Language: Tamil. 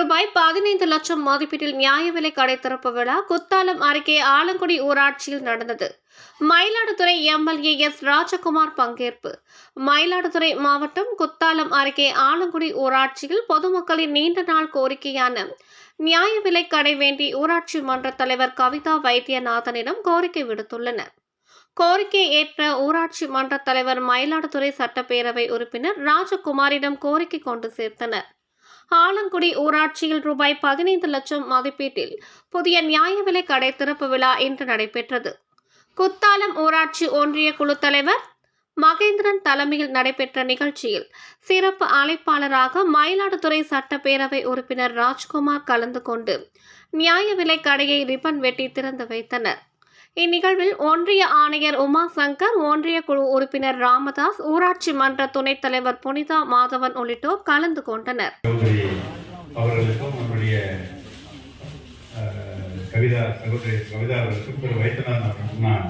ரூபாய் பதினைந்து லட்சம் மதிப்பீட்டில் நியாய விலை கடை திறப்பு விழா குத்தாலம் அருகே ஆலங்குடி ஊராட்சியில் நடந்தது. மயிலாடுதுறை எம்எல்ஏ எஸ் ராஜகுமார் பங்கேற்பு. மயிலாடுதுறை மாவட்டம் குத்தாலம் அருகே ஆலங்குடி ஊராட்சியில் பொதுமக்களின் நீண்ட நாள் கோரிக்கையான நியாய விலை கடை வேண்டி ஊராட்சி மன்ற தலைவர் கவிதா வைத்தியநாதனிடம் கோரிக்கை விடுத்துள்ளனர். கோரிக்கை ஏற்ற ஊராட்சி மன்ற தலைவர் மயிலாடுதுறை சட்டப்பேரவை உறுப்பினர் ராஜகுமாரிடம் கோரிக்கை கொண்டு சேர்த்தனர். ஆலங்குடி ஊராட்சியில் ரூபாய் பதினைந்து லட்சம் மதிப்பீட்டில் புதிய நியாய விலை கடை திறப்பு விழா இன்று நடைபெற்றது. குத்தாலம் ஊராட்சி ஒன்றிய குழு தலைவர் மகேந்திரன் தலைமையில் நடைபெற்ற நிகழ்ச்சியில் சிறப்பு அழைப்பாளராக மயிலாடுதுறை சட்டப்பேரவை உறுப்பினர் ராஜ்குமார் கலந்து கொண்டு நியாய விலை கடையை ரிப்பன் வெட்டி திறந்து வைத்தனர். இந்நிகழ்வில் ஒன்றிய ஆணையர் உமா சங்கர் ஒன்றிய குழு உறுப்பினர் ராமதாஸ் ஊராட்சி மன்ற துணைத் தலைவர் புனிதா மாதவன் உள்ளிட்டோர் கலந்து கொண்டனர். அவர்களுக்கும் நம்முடைய கவிதா சகோதரி கவிதா அவர்களுக்கும் திரு வைத்தியநாதன் நான்